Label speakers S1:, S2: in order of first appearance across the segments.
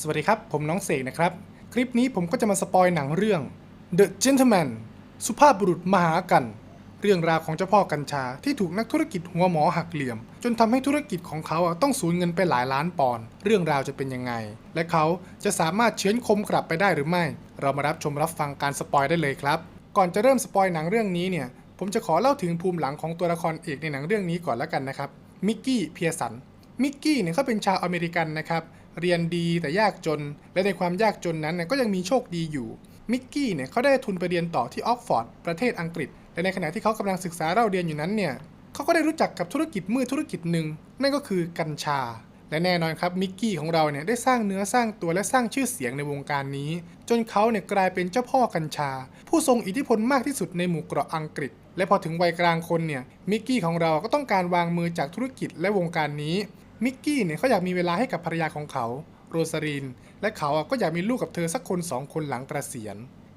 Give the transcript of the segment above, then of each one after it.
S1: สวัสดีครับ ผมน้องเสกนะครับ คลิปนี้ผมก็จะมาสปอยหนังเรื่อง The Gentleman สุภาพบุรุษมหากัน เรื่องราวของเจ้าพ่อกัญชาที่ถูกนักธุรกิจหัวหมอหักเหลี่ยม จนทำให้ธุรกิจของเขาต้องสูญเงินไปหลายล้านปอนด์เรื่องราวจะเป็นยังไง และเขาจะสามารถเชื้อนคมกลับไปได้หรือไม่ เรามารับชมรับฟังการสปอยได้เลยครับ ก่อนจะเริ่มสปอยหนังเรื่องนี้เนี่ยผมจะขอเล่าถึงภูมิหลังของตัวละครเอกในหนังเรื่องนี้ก่อนแล้วกันนะครับมิกกี้เพียสันมิกกี้เนี่ยเขาเป็นชาวอเมริกันนะครับ เรียนดีแต่ยากจน และในความยากจนนั้นก็ยังมีโชคดีอยู่ มิกกี้เนี่ยเขาได้ทุนไปเรียนต่อที่ออกฟอร์ดประเทศอังกฤษ และในขณะที่เขากำลังศึกษาเล่าเรียนอยู่นั้นเนี่ยเขาก็ได้รู้จักกับธุรกิจมืดธุรกิจหนึ่งนั่นก็คือกัญชา และแน่นอนครับมิกกี้ของเราเนี่ยได้สร้างเนื้อสร้างตัวและสร้างชื่อเสียงในวงการนี้ จนเขาเนี่ยกลายเป็นเจ้าพ่อกัญชา ผู้ทรงอิทธิพลมากที่สุดในหมู่เกราะอังกฤษ และพอถึงวัยกลางคนเนี่ยมิกกี้ของเราก็ต้องการวางมือจากธุรกิจและวงการนี้ มิกกี้เนี่ยเขาอยากมีเวลาให้กับภรรยาของเขา โรซารีนและเขาก็อยากมีลูกกับเธอสักคนสองคนหลังเกษียณ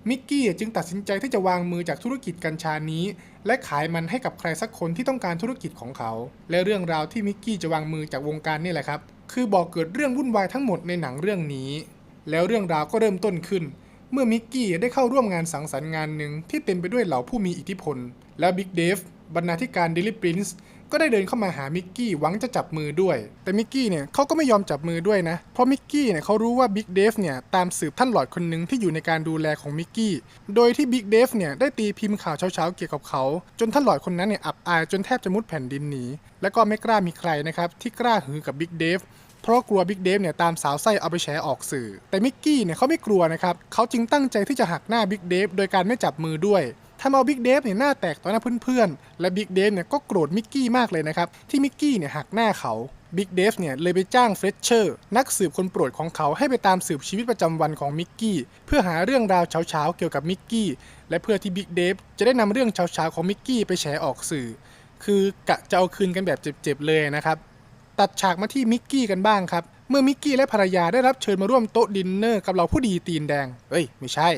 S1: มิกกี้จึงตัดสินใจที่จะวางมือจากธุรกิจกัญชานี้ และขายมันให้กับใครสักคนที่ต้องการธุรกิจของเขา และเรื่องราวที่มิกกี้จะวางมือจากวงการนี่แหละครับ คือบอกเกิดเรื่องวุ่นวายทั้งหมดในหนังเรื่องนี้ แล้วเรื่องราวก็เริ่มต้นขึ้น เมื่อมิกกี้ได้เข้าร่วมงานสังสรรค์งานหนึ่งที่เต็มไปด้วยเหล่าผู้มีอิทธิพล แล้วบิ๊กเดฟบรรณาธิการเดลิปรินซ์ ก็ได้เดินเข้ามาหามิกกี้หวังจะจับมือด้วย แต่มิกกี้เนี่ยเขาก็ไม่ยอมจับมือด้วยนะ เพราะมิกกี้เนี่ยเขารู้ว่าบิ๊กเดฟเนี่ยตามสืบท่านหลอดคนหนึ่งที่อยู่ในการดูแลของมิกกี้ โดยที่บิ๊กเดฟเนี่ยได้ตีพิมพ์ข่าวเช้าๆเกี่ยวกับเขา จนท่านหลอดคนนั้นเนี่ยอับอายจนแทบจะมุดแผ่นดินหนี และก็ไม่กล้ามีใครนะครับที่กล้าหือกับบิ๊กเดฟเพราะกลัวบิ๊กเดฟเนี่ยตามสาวไส้เอาไปแฉออกสื่อ แต่มิกกี้เนี่ยเขาไม่กลัวนะครับ เขาจึงตั้งใจที่จะหักหน้าบิ๊กเดฟโดยการไม่จับมือด้วย ทำเอาบิ๊กเดฟเนี่ยหน้าแตกต่อหน้าเพื่อนๆ และบิ๊กเดฟเนี่ยก็โกรธมิกกี้มากเลยนะครับ ที่มิกกี้เนี่ยหักหน้าเขาบิ๊กเดฟเนี่ยเลยไปจ้างเฟรชเชอร์ นักสืบคนโปรดของเขาให้ไปตามสืบชีวิตประจำวันของมิกกี้เพื่อหาเรื่องราวเช้าๆเกี่ยวกับมิกกี้และเพื่อที่บิ๊กเดฟจะได้นำเรื่องเช้าๆของมิกกี้ไปแฉออกสื่อ คือกะจะเอาคืนกันแบบเจ็บๆเลยนะครับตัดฉากมาที่มิกกี้กันบ้างครับ เมื่อมิกกี้และภรรยาได้รับเชิญมาร่วมโต๊ะดินเนอร์กับเราผู้ดีตีนแดง เอ้ย ไม่ใช่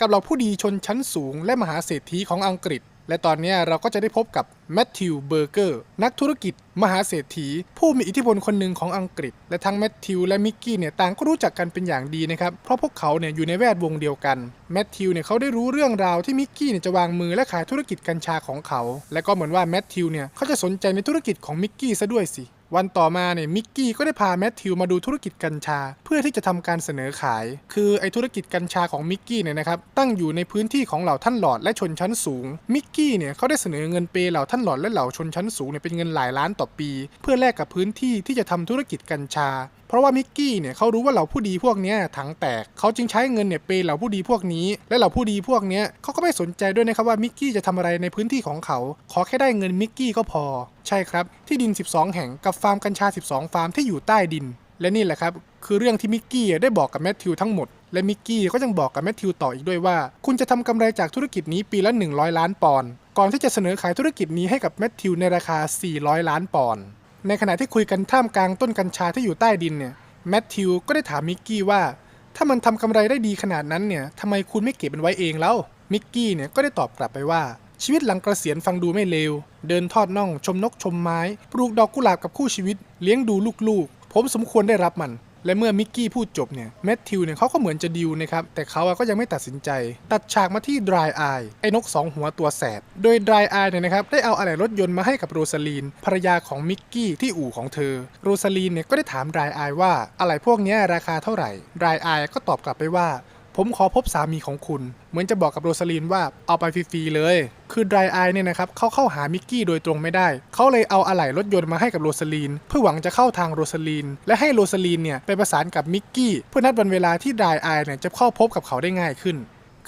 S1: กับเราผู้ดีชนชั้นสูงและมหาเศรษฐีของอังกฤษ และตอนนี้เราก็จะได้พบกับแมทธิวเบอร์เกอร์นักธุรกิจ มหาเศรษฐี ผู้มีอิทธิพลคนหนึ่งของอังกฤษ และทั้งแมทธิวและมิกกี้เนี่ยต่างก็รู้จักกันเป็นอย่างดีนะครับเพราะพวกเขาเนี่ยอยู่ในแวดวงเดียวกันแมทธิวเนี่ยเขาได้รู้เรื่องราวที่มิกกี้เนี่ยจะวางมือและขายธุรกิจกัญชาของเขา และก็เหมือนว่าแมทธิวเนี่ยเขาจะสนใจในธุรกิจของมิกกี้ซะด้วยสิ วันต่อมาเนี่ยมิกกี้ก็ได้พาแมทธิวมาดูธุรกิจกัญชา เพื่อที่จะทำการเสนอขาย คือไอธุรกิจกัญชาของมิกกี้เนี่ยนะครับตั้งอยู่ในพื้นที่ของเหล่าท่านหลอดและชนชั้นสูงมิกกี้เนี่ยเขาได้เสนอเงินเปย์เหล่าท่านหลอดและเหล่าชนชั้นสูงเนี่ยเป็นเงินหลายล้านต่อปี เพื่อแลกกับพื้นที่ที่จะทำธุรกิจกัญชา เพราะว่ามิกกี้เนี่ยเขารู้ว่าเหล่าผู้ดีพวกนี้ถังแตกเขาจึงใช้เงินเนี่ยเปย์เหล่าผู้ดีพวกนี้ และเหล่าผู้ดีพวกนี้เขาก็ไม่สนใจด้วยนะครับว่ามิกกี้จะทำอะไรในพื้นที่ของเขา ขอแค่ได้เงินมิกกี้ก็พอ ใช่ครับ ที่ดิน 12 แห่งกับฟาร์มกัญชา 12 ฟาร์มที่อยู่ใต้ดิน และนี่แหละครับคือเรื่องที่มิกกี้ได้บอกกับแมทธิวทั้งหมดและมิกกี้ก็ยังบอกกับแมทธิวต่ออีกด้วยว่า คุณจะทำกำไรจากธุรกิจนี้ปีละ 100 ล้านปอนด์ก่อนที่จะเสนอขายธุรกิจนี้ให้กับแมทธิวในราคา 400 ล้านปอนด์ ในขณะที่คุยกันท่ามกลางต้นกัญชาที่อยู่ใต้ดินเนี่ยแมทธิวก็ได้ถามมิกกี้ว่า ถ้ามันทำกำไรได้ดีขนาดนั้นเนี่ยทำไมคุณไม่เก็บมันไว้เองแล้วมิกกี้เนี่ยก็ได้ตอบกลับไปว่าชีวิตหลังเกษียณฟังดูไม่เลว เดินทอดน่องชมนกชมไม้ ปลูกดอกกุหลาบกับคู่ชีวิต เลี้ยงดูลูกๆ ผมสมควรได้รับมัน และเมื่อมิกกี้พูดจบเนี่ยแมทธิวเนี่ยเขาก็เหมือนจะดิวนะครับ แต่เขาก็ยังไม่ตัดสินใจ ตัดฉากมาที่ Dry Eye ไอ้นกสองหัวตัวแสบ โดย Dry Eye เนี่ยนะครับได้เอาอะไหล่รถยนต์มาให้กับโรซาลีนภรรยาของมิกกี้ที่อู่ของเธอ โรซาลีนเนี่ยก็ได้ถาม Dry Eye ว่าอะไหล่พวกนี้ราคาเท่าไหร่ Dry Eye ก็ตอบกลับไปว่า ผมขอพบสามีของคุณ เหมือนจะบอกกับโรซาลีนว่าเอาไปฟรีๆเลย คือ Dry Eye เนี่ยนะครับเขาเข้าหามิกกี้โดยตรงไม่ได้ เขาเลยเอาอะไหล่รถยนต์มาให้กับโรซาลีน เพื่อหวังจะเข้าทางโรซาลีน และให้โรซาลีนเนี่ยไปประสานกับมิกกี้เพื่อนัดวันเวลาที่ Dry Eye เนี่ยจะเข้าพบกับเขาได้ง่ายขึ้น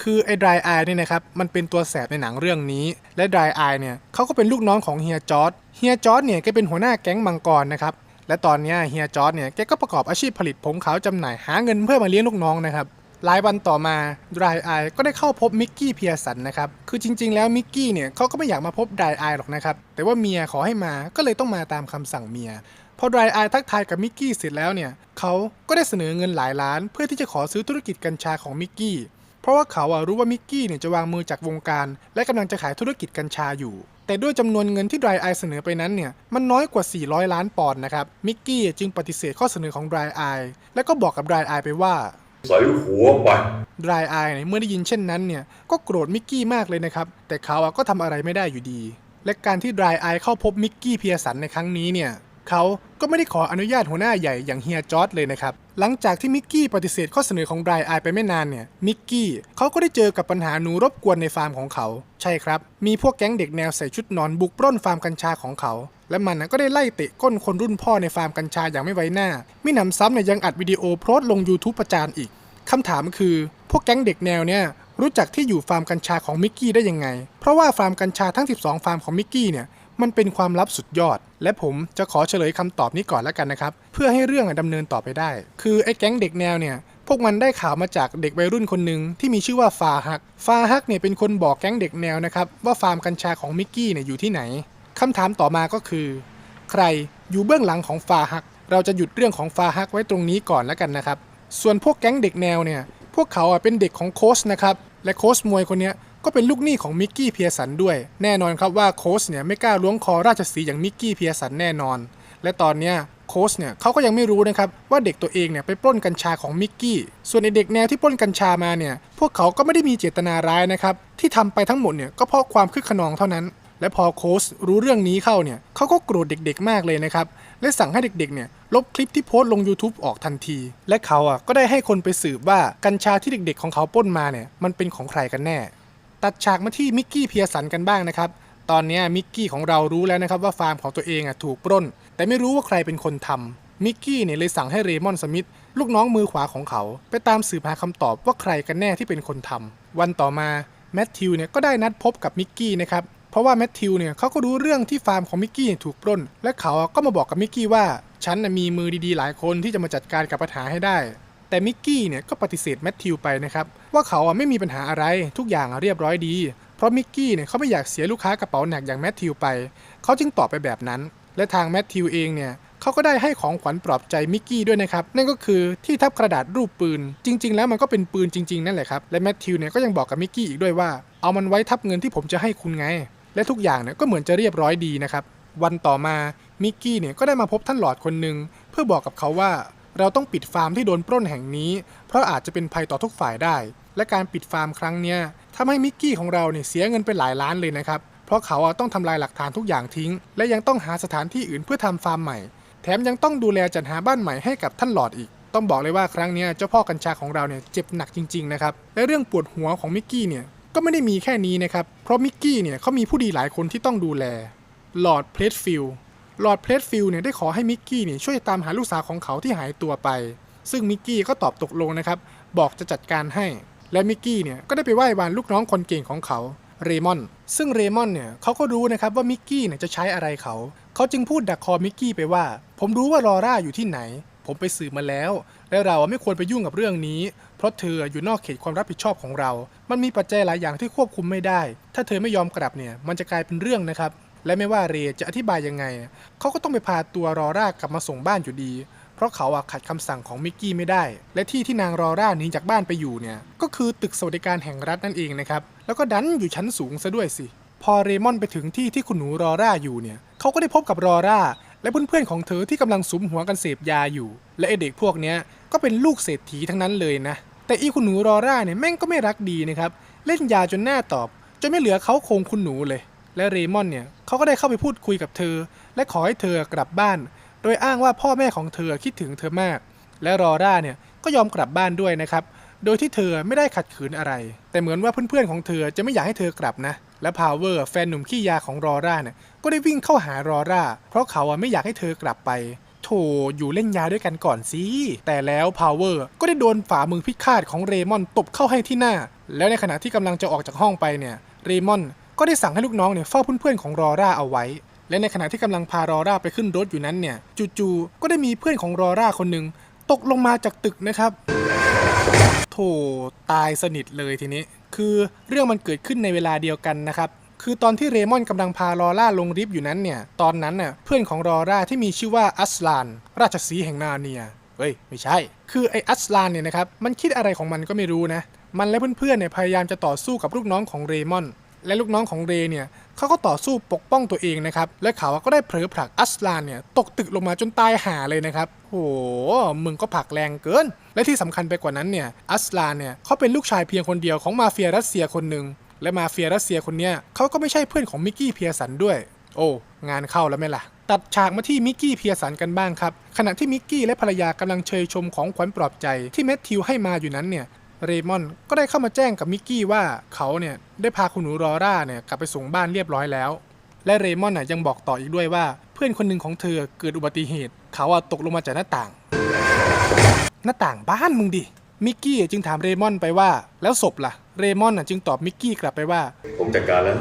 S1: คือไอ้ Dry Eye เนี่ยนะครับมันเป็นตัวแสบในหนังเรื่องนี้ และ Dry Eye เนี่ยเขาก็เป็นลูกน้องของเฮียจอร์ดเฮียจอร์ดเนี่ยแกเป็นหัวหน้าแก๊งมังกรนะครับและตอนนี้เฮียจอร์ดเนี่ยแกก็ประกอบอาชีพผลิตผงขาวจำหน่ายหาเงินเพื่อมาเลี้ยงลูกน้องนะครับ หลายวันต่อมา Dry Eye ก็ได้เข้าพบมิกกี้เพียสันนะครับ คือจริง ๆ แล้วมิกกี้เนี่ยเขาก็ไม่อยากมาพบ Dry Eye หรอกนะครับ แต่ว่าเมียขอให้มาก็เลยต้องมาตามคำสั่งเมีย พอ Dry Eye ทักทายกับมิกกี้เสร็จแล้วเนี่ยเขาก็ได้เสนอเงินหลายล้าน เพื่อที่จะขอซื้อธุรกิจกัญชาของมิกกี้ เพราะว่าเขาอะรู้ว่ามิกกี้เนี่ยจะวางมือจากวงการ และกำลังจะขายธุรกิจกัญชาอยู่แต่ด้วยจำนวนเงินที่ Dry Eye เสนอไปนั้นเนี่ยมันน้อยกว่า 400 ล้านปอนด์นะครับมิกกี้จึงปฏิเสธข้อเสนอของ Dry Eye และก็บอกกับ Dry Eye ไปว่า
S2: ใส่หัวไป
S1: รายอายเนี่ยเมื่อได้ยินเช่นนั้นเนี่ยก็โกรธมิกกี้มากเลยนะครับ แต่เขาก็ทำอะไรไม่ได้อยู่ดี และการที่รายอายเข้าพบมิกกี้เพียสันในครั้งนี้เนี่ย เขาก็ไม่ได้ขออนุญาตหัวหน้าใหญ่อย่างเฮียจอร์ดเลยนะครับ หลังจากที่มิกกี้ปฏิเสธข้อเสนอของ Dry Eye ไปไม่นานเนี่ย มิกกี้เขาก็ได้เจอกับปัญหาหนูรบกวนในฟาร์มของเขา ใช่ครับ มีพวกแก๊งเด็กแนวใส่ชุดนอนบุกปล้นฟาร์มกัญชาของเขา และมันก็ได้ไล่เตะก้นคนรุ่นพ่อในฟาร์มกัญชาอย่างไม่ไว้หน้า มิหนำซ้ำเนี่ยยังอัดวิดีโอโพสต์ลง YouTube ประจานอีกคำถามคือ พวกแก๊งเด็กแนวเนี่ยรู้จักที่อยู่ฟาร์มกัญชาของมิกกี้ได้ยังไง เพราะว่าฟาร์มกัญชาทั้ง 12 ฟาร์มของมิกกี้เนี่ย มันเป็นความลับสุดยอด และผมจะขอเฉลยคำตอบนี้ก่อนแล้วกันนะครับ เพื่อให้เรื่องอะดำเนินต่อไปได้ คือไอ้แก๊งเด็กแนวเนี่ย พวกมันได้ข่าวมาจากเด็กวัยรุ่นคนหนึ่งที่มีชื่อว่าฟาฮัก ฟาฮักเนี่ยเป็นคนบอกแก๊งเด็กแนวนะครับว่าฟาร์มกัญชาของมิกกี้เนี่ยอยู่ที่ไหนคำถามต่อมาก็คือ ใครอยู่เบื้องหลังของฟาฮัก เราจะหยุดเรื่องของฟาฮักไว้ตรงนี้ก่อนแล้วกันนะครับ ส่วนพวกแก๊งเด็กแนวเนี่ย พวกเขาอะเป็นเด็กของโค้ชนะครับ และโค้ชมวยคนเนี้ย ก็เป็นลูกหนี้ของมิกกี้เพียสันด้วย แน่นอนครับว่าโค้ชเนี่ยไม่กล้าล้วงคอราชสีอย่างมิกกี้เพียสันแน่นอน และตอนเนี้ยโค้ชเนี่ยเขาก็ยังไม่รู้นะครับว่าเด็กตัวเองเนี่ยไปปล้นกัญชาของมิกกี้ ส่วนไอเด็กแนวที่ปล้นกัญชามาเนี่ยพวกเขาก็ไม่ได้มีเจตนาร้ายนะครับที่ทำไปทั้งหมดเนี่ยก็เพราะความคึกขนองเท่านั้น และพอโค้ชรู้เรื่องนี้เข้าเนี่ยเขาก็โกรธเด็กๆ มากเลยนะครับและสั่งให้เด็กๆเนี่ยลบคลิปที่โพสต์ลง YouTube ออกทันที และเขาอะก็ได้ให้คนไปสืบว่ากัญชาที่เด็กๆ ของเขาปล้นมาเนี่ยมันเป็นของใครกันแน่ ตัดฉากมาที่มิกกี้เพียสันกันบ้างนะครับ ตอนนี้มิกกี้ของเรารู้แล้วนะครับว่าฟาร์มของตัวเองอะถูกปล้น แต่ไม่รู้ว่าใครเป็นคนทำมิกกี้เนี่ยเลยสั่งให้เรมอนสมิธลูกน้องมือขวาของเขา ไปตามสืบหาคำตอบว่าใครกันแน่ที่เป็นคนทำวันต่อมาแมทธิวเนี่ยก็ได้นัดพบกับมิกกี้นะครับเพราะว่าแมทธิวเนี่ยเขาก็รู้เรื่องที่ฟาร์มของมิกกี้ถูกปล้น และเขาก็มาบอกกับมิกกี้ว่าฉันมีมือดีๆ หลายคนที่จะมาจัดการกับปัญหาให้ได้ แต่มิกกี้เนี่ยก็ปฏิเสธแมทธิวไปนะครับว่าเขาอะไม่มีปัญหาอะไรทุกอย่างเรียบร้อยดี เพราะมิกกี้เนี่ยเขาไม่อยากเสียลูกค้ากระเป๋าหนักอย่างแมทธิวไป เขาจึงตอบไปแบบนั้น และทางแมทธิวเองเนี่ยเขาก็ได้ให้ของขวัญปลอบใจมิกกี้ด้วยนะครับนั่นก็คือที่ทับกระดาษรูปปืน จริง ๆ แล้วมันก็เป็นปืนจริง ๆ นั่นแหละครับและแมทธิวเนี่ยก็ยังบอกกับมิกกี้อีกด้วยว่าเอามันไว้ทับเงินที่ผมจะให้คุณไง และทุกอย่างเนี่ยก็เหมือนจะเรียบร้อยดีนะครับวันต่อมามิกกี้เนี่ยก็ได้มาพบท่านหลอดคนหนึ่งเพื่อบอกกับเขาว่า เราต้องปิดฟาร์มที่โดนปล้นแห่งนี้ เพราะอาจจะเป็นภัยต่อทุกฝ่ายได้ และการปิดฟาร์มครั้งเนี้ยทำให้มิกกี้ของเราเนี่ยเสียเงินไปหลายล้านเลยนะครับ เพราะเขาต้องทำลายหลักฐานทุกอย่างทิ้ง และยังต้องหาสถานที่อื่นเพื่อทำฟาร์มใหม่ แถมยังต้องดูแลจัดหาบ้านใหม่ให้กับท่านหลอดอีก ต้องบอกเลยว่าครั้งนี้เจ้าพ่อกัญชาของเราเนี่ยเจ็บหนักจริงๆนะครับและเรื่องปวดหัวของมิกกี้เนี่ยก็ไม่ได้มีแค่นี้นะครับเพราะมิกกี้เนี่ยเขามีผู้ดีหลายคนที่ต้องดูแลลอร์ดเพลสฟิล ลอร์ดเพลสฟิลเนี่ยได้ขอให้มิกกี้เนี่ยช่วยตามหาลูกสาวของเขาที่หายตัวไป ซึ่งมิกกี้ก็ตอบตกลงนะครับ บอกจะจัดการให้ และมิกกี้เนี่ยก็ได้ไปไหว้วานลูกน้องคนเก่งของเขาเรมอน ซึ่งเรมอนเนี่ยเขาก็รู้นะครับว่ามิกกี้เนี่ยจะใช้อะไรเขา เขาจึงพูดดักคอมิกกี้ไปว่า ผมรู้ว่าลอร่าอยู่ที่ไหน ผมไปสืบมาแล้ว และเราไม่ควรไปยุ่งกับเรื่องนี้ เพราะเธออยู่นอกเขตความรับผิดชอบของเรา มันมีปัจจัยหลายอย่างที่ควบคุมไม่ได้ ถ้าเธอไม่ยอมกลับเนี่ย มันจะกลายเป็นเรื่องนะครับ และไม่ว่าเรจะอธิบายยังไง เขาก็ต้องไปพาตัวรอร่ากลับมาส่งบ้านอยู่ดี เพราะเขาอะขัดคำสั่งของมิกกี้ไม่ได้ และที่ที่นางรอร่าหนีจากบ้านไปอยู่เนี่ย ก็คือตึกสวัสดิการแห่งรัฐนั่นเองนะครับ แล้วก็ดันอยู่ชั้นสูงซะด้วยสิ พอเรมอนไปถึงที่ที่คุณหนูรอร่าอยู่เนี่ย เขาก็ได้พบกับรอร่า และเพื่อนๆของเธอที่กำลังสุมหัวกันเสพยาอยู่ และไอเด็กพวกเนี้ยก็เป็นลูกเศรษฐีทั้งนั้นเลยนะ แต่อีคุณหนูรอร่าเนี่ยแม่งก็ไม่รักดีนะครับ เล่นยาจนหน้าตอบจนไม่เหลือเขาโครงคุณหนูเลย และเรมอนเนี่ย เขาก็ได้เข้าไปพูดคุยกับเธอ และขอให้เธอกลับบ้าน โดยอ้างว่าพ่อแม่ของเธอคิดถึงเธอมาก และรอร่าเนี่ยก็ยอมกลับบ้านด้วยนะครับ โดยที่เธอไม่ได้ขัดขืนอะไร แต่เหมือนว่าเพื่อนๆของเธอจะไม่อยากให้เธอกลับนะ และพาวเวอร์แฟนหนุ่มขี้ยาของรอร่าเนี่ยก็ได้วิ่งเข้าหารอร่า เพราะเขาอะไม่อยากให้เธอกลับไปโถอยู่เล่นยาด้วยกันก่อนสิ แต่แล้วพาวเวอร์ก็ได้โดนฝ่ามือพิฆาตของเรมอนตบเข้าให้ที่หน้า แล้วในขณะที่กำลังจะออกจากห้องไปเนี่ย เรมอน ก็ได้สั่งให้ลูกน้องเนี่ยเฝ้าเพื่อนๆของรอร่าเอาไว้ และในขณะที่กำลังพารอร่าไปขึ้นรถอยู่นั้นเนี่ยจู่ๆก็ได้มีเพื่อนของรอร่าคนหนึ่งตกลงมาจากตึกนะครับ โถตายสนิทเลยทีนี้ คือเรื่องมันเกิดขึ้นในเวลาเดียวกันนะครับคือตอนที่เรมอนกำลังพาลอร่าลงลิฟต์อยู่นั้นเนี่ย ตอนนั้นน่ะเพื่อนของลอร่าที่มีชื่อว่าอัสลาน ราชสีแห่งนาเนีย เฮ้ย ไม่ใช่ คือไออัสลานเนี่ยนะครับ มันคิดอะไรของมันก็ไม่รู้นะ มันและเพื่อนๆเนี่ยพยายามจะต่อสู้กับลูกน้องของเรมอน และลูกน้องของเรเนี่ยเขาก็ต่อสู้ปกป้องตัวเองนะครับ และเขาก็ได้เผลอผลักอัสลานเนี่ยตกตึกลงมาจนตายห่าเลยนะครับโอ้โหมึงก็ผลักแรงเกิน และที่สำคัญไปกว่านั้นเนี่ยอัสลานเนี่ยเขาเป็นลูกชายเพียงคนเดียวของมาเฟียรัสเซียคนหนึ่งและมาเฟียรัสเซียคนเนี้ยเขาก็ไม่ใช่เพื่อนของมิกกี้เพียสันด้วย โอ้งานเข้าแล้วไหมล่ะ ตัดฉากมาที่มิกกี้เพียสันกันบ้างครับ ขณะที่มิกกี้และภรรยากำลังเชยชมของขวัญปลอบใจที่แมทธิวให้มาอยู่นั้นเนี่ย เรมอนก็ได้เข้ามาแจ้งกับมิกกี้ว่าเขาเนี่ยได้พาคุณหนูรอร่าเนี่ยกลับไปส่งบ้านเรียบร้อยแล้ว และเรมอนน่ะยังบอกต่ออีกด้วยว่า เพื่อนคนหนึ่งของเธอเกิดอุบัติเหตุ เขาอะตกลงมาจากหน้าต่าง หน้าต่างบ้านมึงดิมิกกี้จึงถามเรมอนไปว่า แล้วศพล่ะ เรมอนน่ะจึงตอบมิกกี้กลับไปว่า
S2: ผมจัดการแล้ว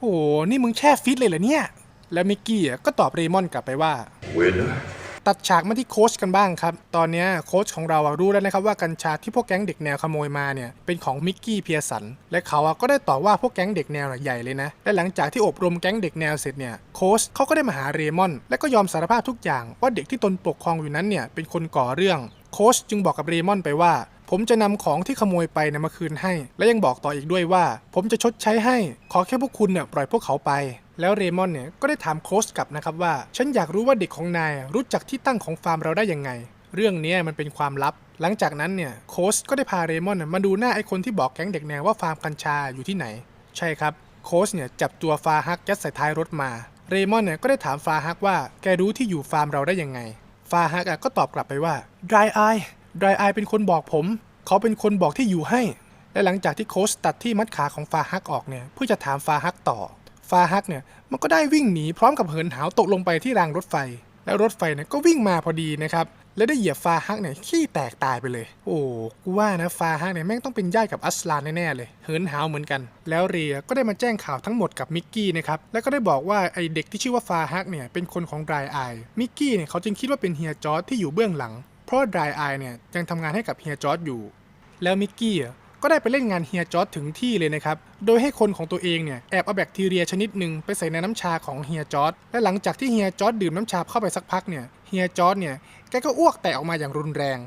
S1: โอ้โหนี่มึงแช่ฟิตเลยเหรอเนี่ย แล้วมิกกี้อะก็ตอบเรมอนกลับไปว่า
S2: เวนนะ
S1: ตัดฉากมาที่โค้ชกันบ้างครับ ตอนนี้โค้ชของเราอะรู้แล้วนะครับว่ากัญชาที่พวกแก๊งเด็กแนวขโมยมาเนี่ยเป็นของมิกกี้เพียสัน และเขาอะก็ได้ต่อว่าพวกแก๊งเด็กแนวใหญ่เลยนะ และหลังจากที่อบรมแก๊งเด็กแนวเสร็จเนี่ยโค้ชเขาก็ได้มาหาเรมอน และก็ยอมสารภาพทุกอย่างว่าเด็กที่ตนปกครองอยู่นั้นเนี่ยเป็นคนก่อเรื่องโค้ชจึงบอกกับเรมอนไปว่า ผมจะนำของที่ขโมยไปนะมาคืนให้ และยังบอกต่ออีกด้วยว่า ผมจะชดใช้ให้ ขอแค่พวกคุณเนี่ยปล่อยพวกเขาไป แล้วเรมอนเนี่ยก็ได้ถามโค้ชกลับนะครับว่า ฉันอยากรู้ว่าเด็กของนายรู้จักที่ตั้งของฟาร์มเราได้ยังไง เรื่องนี้มันเป็นความลับ หลังจากนั้นเนี่ยโค้ชก็ได้พาเรมอนมาดูหน้าไอ้คนที่บอกแก๊งเด็กแนวว่าฟาร์มกัญชาอยู่ที่ไหน ใช่ครับโค้ชเนี่ยจับตัวฟาฮักยัดใส่ท้ายรถมา เรมอนเนี่ยก็ได้ถามฟาฮักว่าแกรู้ที่อยู่ฟาร์มเราได้ยังไง ฟาฮักก็ตอบกลับไปว่า dry eye dry eye เป็นคนบอกผม เขาเป็นคนบอกที่อยู่ให้ และหลังจากที่โค้ชตัดที่มัดขาของฟาฮักออกเนี่ยเพื่อจะถามฟาฮักต่อ ฟาฮักเนี่ยมันก็ได้วิ่งหนีพร้อมกับเหินหาวตกลงไปที่รางรถไฟ แล้วรถไฟเนี่ยก็วิ่งมาพอดีนะครับและได้เหยียบฟาฮักเนี่ยขี้แตกตายไปเลย โอ้กูว่านะฟาฮักเนี่ยแม่งต้องเป็นญาติกับอัสลานแน่ๆเลย เหินหาวเหมือนกัน แล้วเรียก็ได้มาแจ้งข่าวทั้งหมดกับมิกกี้นะครับ แล้วก็ได้บอกว่าไอเด็กที่ชื่อว่าฟาฮักเนี่ยเป็นคนของดรายไอมิกกี้เนี่ยเขาจึงคิดว่าเป็นเฮียจอร์ดที่อยู่เบื้องหลัง ราะดรายไอเนี่ยยังทำงานให้กับเฮียจอร์ดอยู่ แล้วมิกกี้ก็ได้ไปเล่นงานเฮียจอร์ดถึงที่เลยนะครับ โดยให้คนของตัวเองเนี่ยแอบเอาแบคทีเรียชนิดหนึ่งไปใส่ในน้ำชาของเฮียจอร์ดและหลังจากที่เฮียจอร์ดดื่มน้ำชาเข้าไปสักพักเนี่ยเฮียจอร์ดเนี่ยแกก็อ้วกแตกออกมาอย่างรุนแรง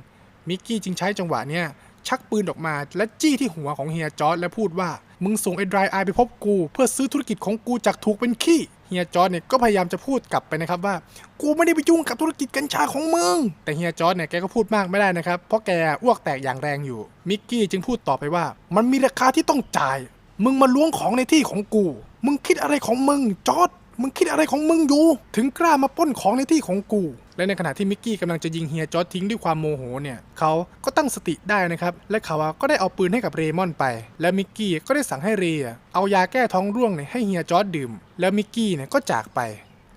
S1: มิกกี้จึงใช้จังหวะเนี่ยชักปืนออกมาและจี้ที่หัวของเฮียจอร์ดและพูดว่า มึงส่งไอ้ดรายไอไปพบกู เพื่อซื้อธุรกิจของกูจากถูกเป็นขี้ เฮียจอร์ดเนี่ยก็พยายามจะพูดกลับไปนะครับว่า กูไม่ได้ไปยุ่งกับธุรกิจกัญชาของมึง แต่เฮียจอร์ดเนี่ยแกก็พูดมากไม่ได้นะครับ เพราะแกอ้วกแตกอย่างแรงอยู่ มิกกี้จึงพูดต่อไปว่า มันมีราคาที่ต้องจ่าย มึงมาล้วงของในที่ของกู มึงคิดอะไรของมึงจอร์ด มึงคิดอะไรของมึงอยู่ ถึงกล้ามาปล้นของในที่ของกู และในขณะที่มิกกี้กำลังจะยิงเฮียจอร์ดทิ้งด้วยความโมโหเนี่ยเขาก็ตั้งสติได้นะครับ และเขาก็ได้เอาปืนให้กับเรมอนไป และมิกกี้ก็ได้สั่งให้เรย์เอายาแก้ท้องร่วงเนี่ยให้เฮียจอร์ดดื่ม แล้วมิกกี้เนี่ยก็จากไป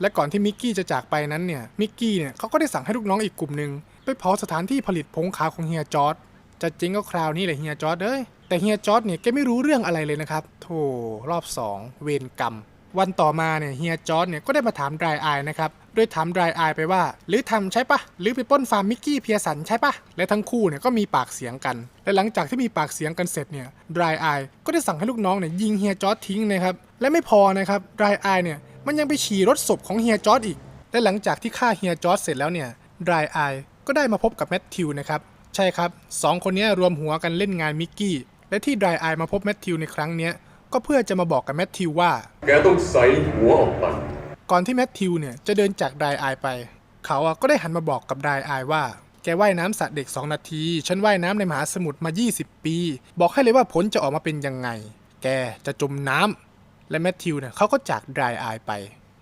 S1: และก่อนที่มิกกี้จะจากไปนั้นเนี่ยมิกกี้เนี่ยเขาก็ได้สั่งให้ลูกน้องอีกกลุ่มหนึ่งไปเผาสถานที่ผลิตผงขาวของเฮียจอร์ดจะจริงก็คราวนี้แหละเฮียจอร์ดเอ้ยแต่เฮียจอร์ดเนี่ยแกไม่รู้เรื่องอะไรเลยนะครับโธ่รอบ 2 เวรกรรม วันต่อมาเนี่ยเฮียจอร์ดเนี่ยก็ได้มาถามดรายอายนะครับโดยถามดรายอายไปว่า หรือทำใช่ปะหรือไปป้นฟาร์มมิกกี้เพียสันใช่ปะและทั้งคู่เนี่ยก็มีปากเสียงกัน และหลังจากที่มีปากเสียงกันเสร็จเนี่ยดรายอายก็ได้สั่งให้ลูกน้องเนี่ยยิงเฮียจอร์ดทิ้งนะครับและไม่พอนะครับดรายอายเนี่ยมันยังไปฉี่รถศพของเฮียจอร์ดอีก และหลังจากที่ฆ่าเฮียจอร์ดเสร็จแล้วเนี่ยดรายอายก็ได้มาพบกับแมทธิวนะครับใช่ครับสองคนนี้รวมหัวกันเล่นงานมิกกี้และที่ดรายอายมาพบแมทธิวในครั้งเนี้ย ก็เพื่อจะมาบอกกับแมทธิวว่า
S2: แกต้องใส่หัวออกมา
S1: ก่อนที่แมทธิวเนี่ยจะเดินจากดรายอายไป เขาอะก็ได้หันมาบอกกับดรายอายว่า แกว่ายน้ำสระเด็ก 2 นาที ฉันว่ายน้ำในมหาสมุทรมา 20 ปี บอกให้เลยว่าผลจะออกมาเป็นยังไง แกจะจมน้ำและแมทธิวเนี่ยเขาก็จากดรายอายไป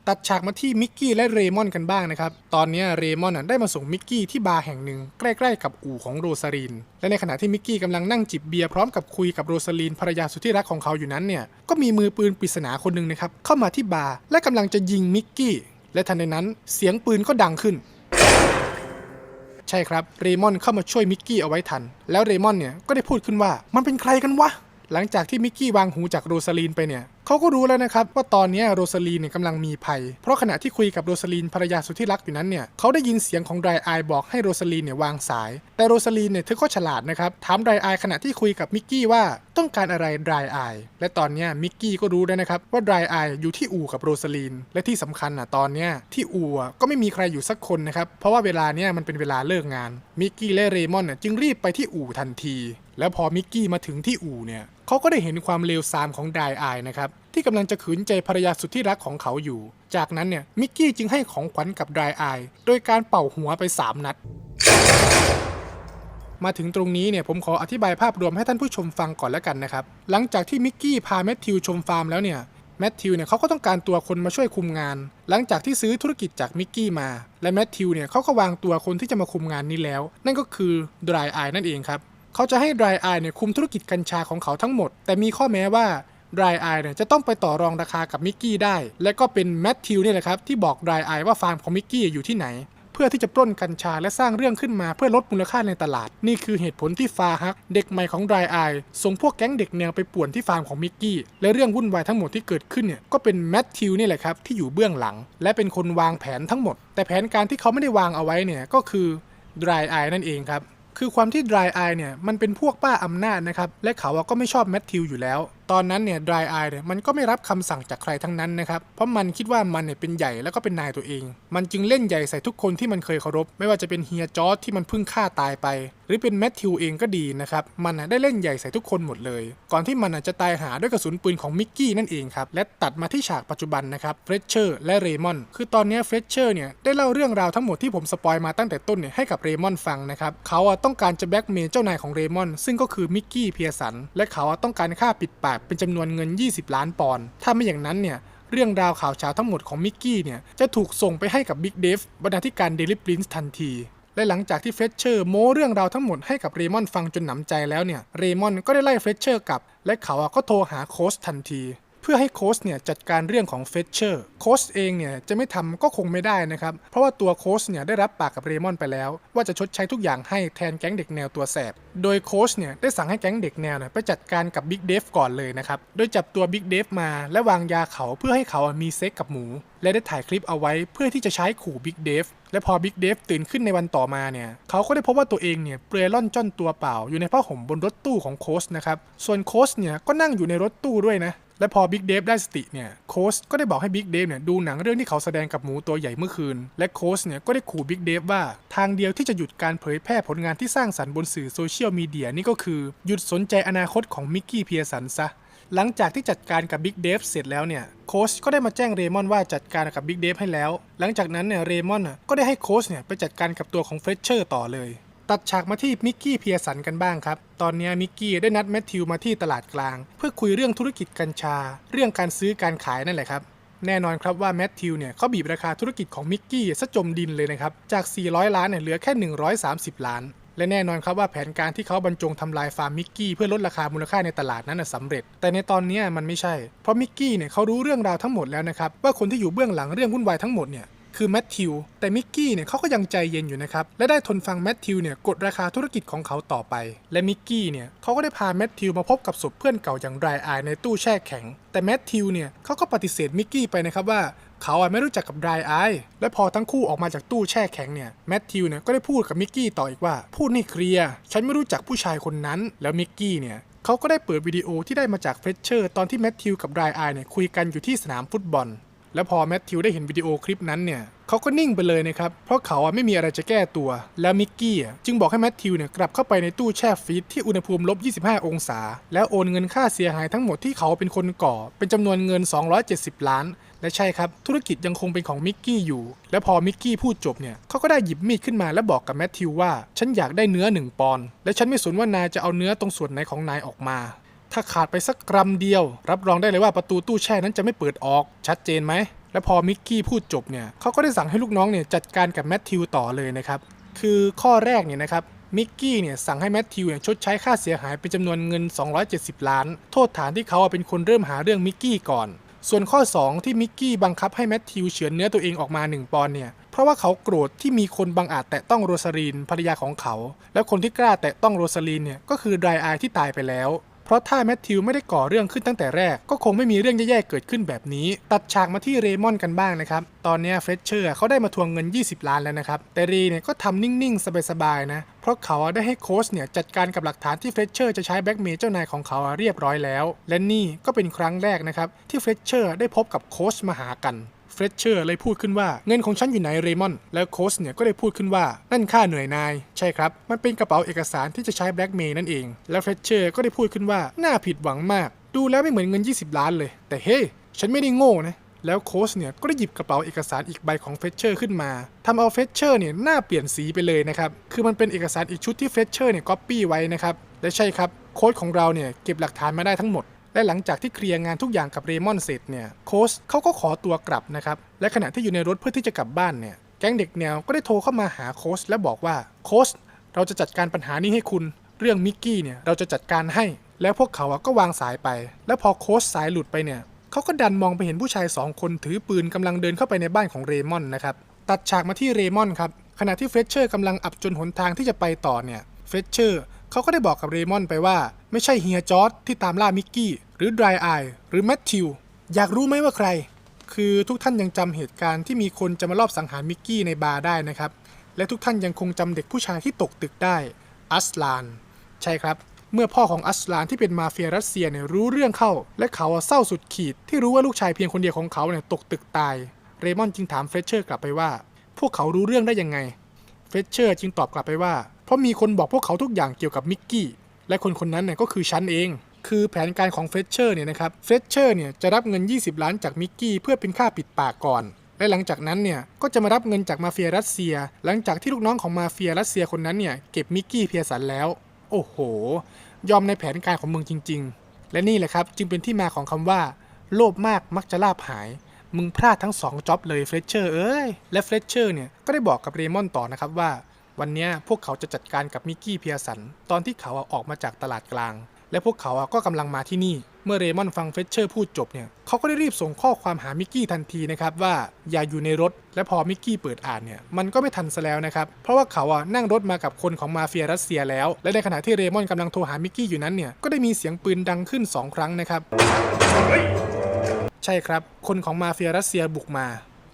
S1: ตัดฉากมาที่มิกกี้และเรมอนกันบ้างนะครับ ตอนนี้เรมอนน่ะได้มาส่งมิกกี้ที่บาร์แห่งหนึ่งใกล้ๆกับอู่ของโรซาลีนและในขณะที่มิกกี้กำลังนั่งจิบเบียร์พร้อมกับคุยกับโรซาลีนภรรยาสุดที่รักของเขาอยู่นั้นเนี่ย ก็มีมือปืนปริศนาคนหนึ่งนะครับเข้ามาที่บาร์และกำลังจะยิงมิกกี้ และทันใดนั้นเสียงปืนก็ดังขึ้น ใช่ครับ เรมอนเข้ามาช่วยมิกกี้เอาไว้ทัน แล้วเรมอนเนี่ยก็ได้พูดขึ้นว่ามันเป็นใครกันวะ หลังจากที่มิกกี้วางหูจากโรซาลีนไปเนี่ย เขาก็รู้แล้วนะครับว่าตอนนี้โรซาลีนเนี่ยกำลังมีภัย เพราะขณะที่คุยกับโรซาลีนภรรยาสุดที่รักอยู่นั้นเนี่ยเขาได้ยินเสียงของไดรอายบอกให้โรซาลีนเนี่ยวางสาย แต่โรซาลีนเนี่ยเธอก็ฉลาดนะครับถามไดรอายขณะที่คุยกับมิกกี้ว่าต้องการอะไรไดรอายและตอนนี้มิกกี้ก็รู้แล้วนะครับว่าไดรอายอยู่ที่อู่กับโรซาลีนและที่สำคัญอะตอนนี้ที่อู่ก็ไม่มีใครอยู่สักคนนะครับเพราะว่าเวลาเนี้ยมันเป็นเวลาเลิกงานมิกกี้และเรมอนน่ะจึงรีบไปที่อู่ทันที แล้วพอมิกกี้มาถึงที่อู่เนี่ย เขาก็ได้เห็นความเลวทรามของไดอายนะครับที่กำลังจะขืนใจภรรยาสุดที่รักของเขาอยู่ จากนั้นเนี่ยมิกกี้จึงให้ของขวัญกับไดอายโดยการเป่าหัวไปสามนัด มาถึงตรงนี้เนี่ยผมขออธิบายภาพรวมให้ท่านผู้ชมฟังก่อนแล้วกันนะครับหลังจากที่มิกกี้พาแมทธิวชมฟาร์มแล้วเนี่ยแมทธิวเนี่ยเขาก็ต้องการตัวคนมาช่วยคุมงาน หลังจากที่ซื้อธุรกิจจากมิกกี้มา และแมทธิวเนี่ยเขาก็วางตัวคนที่จะมาคุมงานนี้แล้ว นั่นก็คือดรายอายนั่นเองครับ เขาจะให้ดรายอเนี่ยคุมธุรกิจกัญชาของเขาทั้งหมด แต่มีข้อแม้ว่าดรายอเนี่ยจะต้องไปต่อรองราคากับมิกกี้ได้ และก็เป็นแมทธิวเนี่ยแหละครับที่บอกดรายอว่าฟาร์มของมิกกี้อยู่ที่ไหน เพื่อที่จะปล้นกัญชาและสร้างเรื่องขึ้นมาเพื่อลดมูลค่าในตลาด นี่คือเหตุผลที่ฟาฮักเด็กใหม่ของดรายอส่งพวกแก๊งเด็กแนวไปป่วนที่ฟาร์มของมิกกี้และเรื่องวุ่นวายทั้งหมดที่เกิดขึ้นเนี่ยก็เป็นแมทธิวนี่แหละครับที่อยู่เบื้องหลัง และเป็นคนวางแผนทั้งหมด แต่แผนการที่เขาไม่ได้วางเอาไว้เนี่ยก็คือดรายอนั่นเองครับ คือความที่ดรายอายเนี่ยมันเป็นพวกป้าอำนาจนะครับและเขาก็ไม่ชอบแมทธิวอยู่แล้ว ตอนนั้นเนี่ย Dry Eye เนี่ยมันก็ไม่รับคำสั่งจากใครทั้งนั้นนะครับ เพราะมันคิดว่ามันเนี่ยเป็นใหญ่แล้วก็เป็นนายตัวเอง มันจึงเล่นใหญ่ใส่ทุกคนที่มันเคยเคารพ ไม่ว่าจะเป็นเฮียจอร์ที่มันเพิ่งฆ่าตายไป หรือเป็นแมทธิวเองก็ดีนะครับ มันอะได้เล่นใหญ่ใส่ทุกคนหมดเลย ก่อนที่มันอะจะตายหาด้วยกระสุนปืนของมิกกี้นั่นเองครับ และตัดมาที่ฉากปัจจุบันนะครับ เฟรชเชอร์และเรมอน คือตอนนี้เฟรชเชอร์เนี่ยได้เล่าเรื่องราวทั้งหมดที่ผมสปอยมาตั้งแต่ต้นเนี่ยให้กับเรมอนฟังนะครับ เขาอะต้องการจะแบล็กเมย์เจ้านายของเรมอน ซึ่งก็คือมิกกี้เพียสัน และเขาอะต้องการค่าปิดปากเป็นจำนวนเงิน 20 ล้านปอนด์ถ้าไม่อย่างนั้นเนี่ยเรื่องราวข่าวเช้าทั้งหมดของมิกกี้เนี่ยจะถูกส่งไปให้กับบิ๊กเดฟบรรณาธิการเดลิปรินส์ทันที และหลังจากที่เฟชเชอร์โม้เรื่องราวทั้งหมดให้กับเรมอนฟังจนหนำใจแล้วเนี่ยเรมอนก็ได้ไล่เฟชเชอร์กลับ และเขาอะก็โทรหาโค้ชทันที พื่อให้โค้ชเนี่ยจัดการเรื่องของเฟเชอร์โค้ชเองเนี่ยจะไม่ทำก็คงไม่ได้นะครับ เพราะว่าตัวโค้ชเนี่ยได้รับปากกับเรมอนไปแล้ว ว่าจะชดใช้ทุกอย่างให้แทนแก๊งเด็กแนวตัวแสบ โดยโค้ชเนี่ยได้สั่งให้แก๊งเด็กแนวเนี่ยไปจัดการกับบิ๊กเดฟก่อนเลยนะครับ โดยจับตัวบิ๊กเดฟมาและวางยาเขาเพื่อให้เขามีเซ็กกับหมู และได้ถ่ายคลิปเอาไว้เพื่อที่จะใช้ขู่บิ๊กเดฟและพอบิ๊กเดฟตื่นขึ้นในวันต่อมาเนี่ยเขาก็ได้พบว่าตัวเองเนี่ยเปลือยล่อนจ้อนตัวเปล่า อยู่ในผ้าห่มบนรถตู้ของโค้ชนะครับส่วนโค้ชเนี่ยก็นั่งอยู่ในรถตู้ด้วยนะ และพอบิ๊กเดฟได้สติเนี่ยโค้ชก็ได้บอกให้บิ๊กเดฟเนี่ยดูหนังเรื่องที่เขาแสดงกับหมูตัวใหญ่เมื่อคืน และโค้ชเนี่ยก็ได้ขู่บิ๊กเดฟว่าทางเดียวที่จะหยุดการเผยแพร่ผลงานที่สร้างสรรค์บนสื่อโซเชียลมีเดียนี่ก็คือหยุดสนใจอนาคตของมิกกี้เพียสันซะหลังจากที่จัดการกับบิ๊กเดฟเสร็จแล้วเนี่ยโค้ชก็ได้มาแจ้งเรมอนว่าจัดการกับบิ๊กเดฟให้แล้ว หลังจากนั้นเนี่ยเรมอนก็ได้ให้โค้ชเนี่ยไปจัดการกับตัวของเฟรชเชอร์ต่อเลย ตัดฉากมาที่มิกกี้เพียสันกันบ้างครับ ตอนนี้มิกกี้ได้นัดแมทธิวมาที่ตลาดกลาง เพื่อคุยเรื่องธุรกิจกัญชา เรื่องการซื้อการขายนั่นแหละครับ แน่นอนครับว่าแมทธิวเนี่ยเขาบีบราคาธุรกิจของมิกกี้ซะจมดินเลยนะครับ จาก 400 ล้านเนี่ยเหลือแค่ 130 ล้าน และแน่นอนครับว่าแผนการที่เขาบรรจงทำลายฟาร์มมิกกี้เพื่อลดราคามูลค่าในตลาดนั้นสำเร็จ แต่ในตอนนี้มันไม่ใช่ เพราะมิกกี้เนี่ยเขารู้เรื่องราวทั้งหมดแล้วนะครับว่าคนที่อยู่เบื้องหลังเรื่องวุ่นวายทั้งหมดเนี่ย คือแมทธิว แต่มิกกี้เนี่ยเขาก็ยังใจเย็นอยู่นะครับ และได้ทนฟังแมทธิวเนี่ยกดราคาธุรกิจของเขาต่อไป และมิกกี้เนี่ยเขาก็ได้พาแมทธิวมาพบกับศพเพื่อนเก่าอย่างไรอายในตู้แช่แข็ง แต่แมทธิวเนี่ยเขาก็ปฏิเสธมิกกี้ไปนะครับว่าเขาอะไม่รู้จักกับไดอายและพอทั้งคู่ออกมาจากตู้แช่แข็งเนี่ยแมทธิวเนี่ยก็ได้พูดกับมิกกี้ต่ออีกว่า พูดนี่เคลียร์ฉันไม่รู้จักผู้ชายคนนั้น แล้วมิกกี้เนี่ยเขาก็ได้เปิดวิดีโอที่ได้มาจากเฟรชเชอร์ตอนที่แมทธิวกับไดอายเนี่ยคุยกันอยู่ที่สนามฟุตบอล แล้วพอแมทธิวได้เห็นวิดีโอคลิปนั้นเนี่ยเขาก็นิ่งไปเลยนะครับ เพราะเขาอะไม่มีอะไรจะแก้ตัว แล้วมิกกี้จึงบอกให้แมทธิวเนี่ยกลับเข้าไปในตู้แช่ฟรีซที่อุณหภูมิลบ 25 องศา แล้วโอนเงินค่าเสียหายทั้งหมดที่เขาเป็นคนก่อ เป็นจำนวนเงิน 270 ล้าน และใช่ครับ ธุรกิจยังคงเป็นของมิกกี้อยู่ และพอมิกกี้พูดจบเนี่ยเขาก็ได้หยิบมีดขึ้นมาและบอกกับแมทธิวว่า ฉันอยากได้เนื้อหนึ่งปอนด์และฉันไม่สนว่านายจะเอาเนื้อตรงส่วนไหนของนายออกมา ถ้าขาดไปสักกรัมเดียว รับรองได้เลยว่าประตูตู้แช่นั้นจะไม่เปิดออกชัดเจนไหม และพอมิกกี้พูดจบเนี่ยเขาก็ได้สั่งให้ลูกน้องเนี่ยจัดการกับแมทธิวต่อเลยนะครับคือข้อแรกเนี่ยนะครับมิกกี้เนี่ยสั่งให้แมทธิวเนี่ยชดใช้ค่าเสียหายเป็นจำนวนเงิน 270 ล้าน โทษฐานที่เขาเป็นคนเริ่มหาเรื่องมิกกี้ก่อน ส่วนข้อ 2 ที่มิกกี้บังคับให้แมทธิวเฉือนเนื้อตัวเองออกมา 1 ปอนด์เนี่ยเพราะว่าเขาโกรธที่มีคนบังอาจแตะต้องโรซาลีนภรรยาของเขา และคนที่กล้าแตะต้องโรซาลีนเนี่ยก็คือไดรอายที่ตายไปแล้ว เพราะถ้าแมทธิวไม่ได้ก่อเรื่องขึ้นตั้งแต่แรก ก็คงไม่มีเรื่องแย่ๆเกิดขึ้นแบบนี้ ตัดฉากมาที่เรมอนกันบ้างนะครับ ตอนนี้เฟรชเชอร์เขาได้มาทวงเงิน 20 ล้านแล้วนะครับ แต่รีเนี่ยก็ทำนิ่งๆ สบายๆนะ เพราะเขาได้ให้โค้ชเนี่ยจัดการกับหลักฐานที่เฟรชเชอร์จะใช้แบ็กเมย์เจ้านายของเขาเรียบร้อยแล้ว และนี่ก็เป็นครั้งแรกนะครับที่เฟรชเชอร์ได้พบกับโค้ชมาหากัน ฟฟรชเชอร์เลยพูดขึ้นว่าเงินของฉันอยู่ไหนเรมอน แล้วโค้ชเนี่ยก็ได้พูดขึ้นว่านั่นค่าเหนื่อยนาย ใช่ครับ มันเป็นกระเป๋าเอกสารที่จะใช้แบล็กเมย์นั่นเอง แล้วเฟรชเชอร์ก็ได้พูดขึ้นว่าน่าผิดหวังมาก ดูแล้วไม่เหมือนเงิน 20 ล้านเลย แต่เฮ้ฉันไม่ได้โง่นะแล้วโค้ชเนี่ยก็ได้หยิบกระเป๋าเอกสารอีกใบของเฟชเชอร์ขึ้นมาทำเอาเฟชเชอร์เนี่ยหน้าเปลี่ยนสีไปเลยนะครับ คือมันเป็นเอกสารอีกชุดที่เฟชเชอร์เนี่ยก๊อปปี้ไว้นะครับ และใช่ครับ โค้ชของเราเนี่ยเก็บหลักฐานมาได้ทั้งหมด และหลังจากที่เคลียร์งานทุกอย่างกับเรมอนเสร็จเนี่ยโค้ชเขาก็ขอตัวกลับนะครับ และขณะที่อยู่ในรถเพื่อที่จะกลับบ้านเนี่ยแก๊งเด็กแนวก็ได้โทรเข้ามาหาโค้ชและบอกว่าโค้ชเราจะจัดการปัญหานี้ให้คุณ เรื่องมิกกี้เนี่ยเราจะจัดการให้ แล้วพวกเขาอะก็วางสายไป แล้วพอโค้ชสายหลุดไปเนี่ยเขาก็ดันมองไปเห็นผู้ชายสองคนถือปืนกำลังเดินเข้าไปในบ้านของเรมอนนะครับตัดฉากมาที่เรมอนครับขณะที่เฟรชเชอร์กำลังอับจนหนทางที่จะไปต่อเนี่ยเฟรชเชอร์ เขาก็ได้บอกกับเรมอนไปว่า ไม่ใช่เฮียจอร์ดที่ตามล่ามิกกี้ หรือดรายไอหรือแมทธิว อยากรู้ไหมว่าใคร คือทุกท่านยังจำเหตุการณ์ที่มีคนจะมาลอบสังหารมิกกี้ในบาร์ได้นะครับ และทุกท่านยังคงจำเด็กผู้ชายที่ตกตึกได้ อัสลาน ใช่ครับ เมื่อพ่อของอัสลานที่เป็นมาเฟียรัสเซียเนี่ยรู้เรื่องเข้า และเขาเศร้าสุดขีด ที่รู้ว่าลูกชายเพียงคนเดียวของเขาเนี่ยตกตึกตาย เรมอนจึงถามเฟรเชอร์กลับไปว่า พวกเขารู้เรื่องได้ยังไง เฟรเชอร์จึงตอบกลับไปว่า เพราะมีคนบอกพวกเขาทุกอย่างเกี่ยวกับมิกกี้ และคนคนนั้นเนี่ยก็คือฉันเอง คือแผนการของเฟรชเชอร์เนี่ยนะครับ เฟรชเชอร์เนี่ยจะรับเงิน 20 ล้านจากมิกกี้เพื่อเป็นค่าปิดปากก่อน และหลังจากนั้นเนี่ยก็จะมารับเงินจากมาเฟียรัสเซีย หลังจากที่ลูกน้องของมาเฟียรัสเซียคนนั้นเนี่ยเก็บมิกกี้เพียสันแล้ว โอ้โห ยอมในแผนการของมึงจริง ๆ และนี่แหละครับจึงเป็นที่มาของคำว่า โลภมากมักจะลาบหายมึงพลาดทั้งสองจ็อบเลยเฟรชเชอร์เอ้ยและเฟรชเชอร์เนี่ยก็ได้บอกกับเรมอนต่อนะครับว่า วันเนี้ยพวกเขาจะจัดการกับมิกกี้เพียสัน ตอนที่เขาอะออกมาจากตลาดกลาง และพวกเขาอะก็กำลังมาที่นี่ เมื่อเรมอนฟังเฟรชเชอร์พูดจบเนี่ยเขาก็ได้รีบส่งข้อความหามิกกี้ทันทีนะครับว่าอย่าอยู่ในรถ และพอมิกกี้เปิดอ่านเนี่ยมันก็ไม่ทันซะแล้วนะครับ เพราะว่าเขาอะนั่งรถมากับคนของมาเฟียรัสเซียแล้ว และในขณะที่เรมอนกำลังโทรหามิกกี้อยู่นั้นเนี่ยก็ได้มีเสียงปืนดังขึ้นสองครั้งนะครับใช่ครับ คนของมาเฟียรัสเซียบุกมา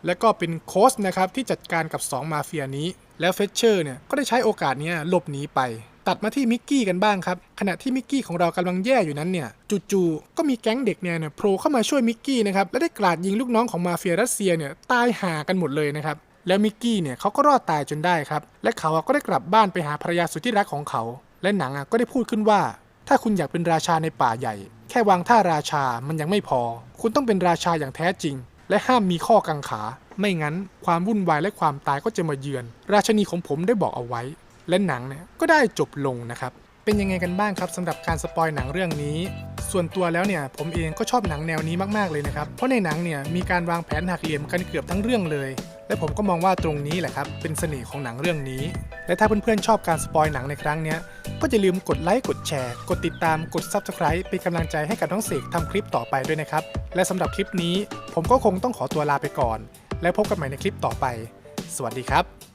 S1: และก็เป็นโค้ชนะครับที่จัดการกับ 2 มาเฟียนี้ แล้วเฟชเชอร์เนี่ยก็ได้ใช้โอกาสนี้หลบหนีไป ตัดมาที่มิกกี้กันบ้างครับ ขณะที่มิกกี้ของเรากำลังแย่อยู่นั้นเนี่ยจู่ๆก็มีแก๊งเด็กเนี่ยโผล่เข้ามาช่วยมิกกี้นะครับและได้กราดยิงลูกน้องของมาเฟียรัสเซียเนี่ยตายห่ากันหมดเลยนะครับแล้วมิกกี้เนี่ยเขาก็รอดตายจนได้ครับ และเขาก็ได้กลับบ้านไปหาภรรยาสุดที่รักของเขา และหนังก็ได้พูดขึ้นว่า ถ้าคุณอยากเป็นราชาในป่าใหญ่ แค่วางท่าราชามันยังไม่พอ คุณต้องเป็นราชาอย่างแท้จริง และห้ามมีข้อกังขา ไม่งั้นความวุ่นวายและความตายก็จะมาเยือน ราชนีของผมได้บอกเอาไว้ และหนังเนี่ยก็ได้จบลงนะครับ เป็นยังไงกันบ้างครับสำหรับการสปอยหนังเรื่องนี้ ส่วนตัวแล้วเนี่ยผมเองก็ชอบหนังแนวนี้มากๆเลยนะครับ เพราะในหนังเนี่ยมีการวางแผนหักเหลี่ยมกันเกือบทั้งเรื่องเลย และผมก็มองว่าตรงนี้แหละครับ เป็นเสน่ห์ของหนังเรื่องนี้ และถ้าเพื่อนๆชอบการสปอยหนังในครั้งนี้ก็จะลืมกดไลค์ กดแชร์ กดติดตาม กด Subscribe เป็นกำลังใจให้กับน้องเสกทำคลิปต่อไปด้วยนะครับ และสำหรับคลิปนี้ ผมก็คงต้องขอตัวลาไปก่อน และพบกันใหม่ในคลิปต่อไป สวัสดีครับ